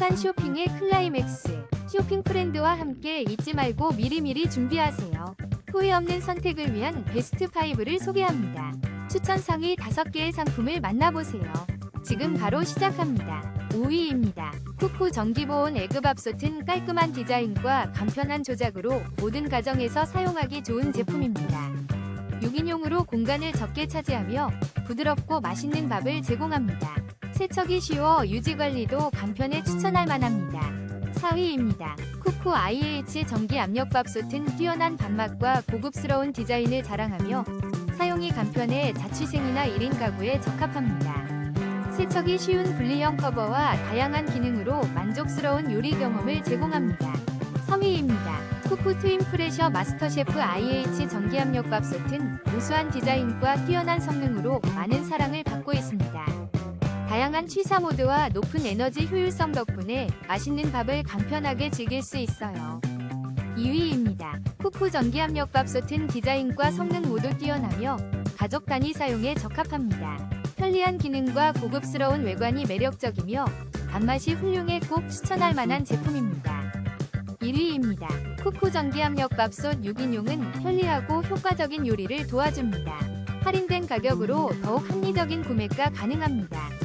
행복한 쇼핑의 클라이맥스. 쇼핑 프렌드와 함께 잊지 말고 미리미리 준비하세요. 후회 없는 선택을 위한 베스트 5를 소개합니다. 추천 상위 5개의 상품을 만나보세요. 지금 바로 시작합니다. 5위입니다. 쿠쿠 전기보온 에그밥솥은 깔끔한 디자인과 간편한 조작으로 모든 가정에서 사용하기 좋은 제품입니다. 6인용으로 공간을 적게 차지하며 부드럽고 맛있는 밥을 제공합니다. 세척이 쉬워 유지관리도 간편해 추천할 만합니다. 4위입니다. 쿠쿠 IH 전기 압력밥솥은 뛰어난 밥맛과 고급스러운 디자인을 자랑하며 사용이 간편해 자취생이나 1인 가구에 적합합니다. 세척이 쉬운 분리형 커버와 다양한 기능으로 만족스러운 요리 경험을 제공합니다. 3위입니다. 쿠쿠 트윈 프레셔 마스터셰프 IH 전기압력밥솥은 우수한 디자인과 뛰어난 성능으로 많은 사랑을 취사 모드와 높은 에너지 효율성 덕분에 맛있는 밥을 간편하게 즐길 수 있어요. 2위입니다. 쿠쿠 전기압력밥솥은 디자인과 성능 모두 뛰어나며 가족 단위 사용에 적합합니다. 편리한 기능과 고급스러운 외관이 매력적이며 밥맛이 훌륭해 꼭 추천할 만한 제품입니다. 1위입니다. 쿠쿠 전기압력밥솥 6인용은 편리하고 효과적인 요리를 도와줍니다. 할인된 가격으로 더욱 합리적인 구매가 가능합니다.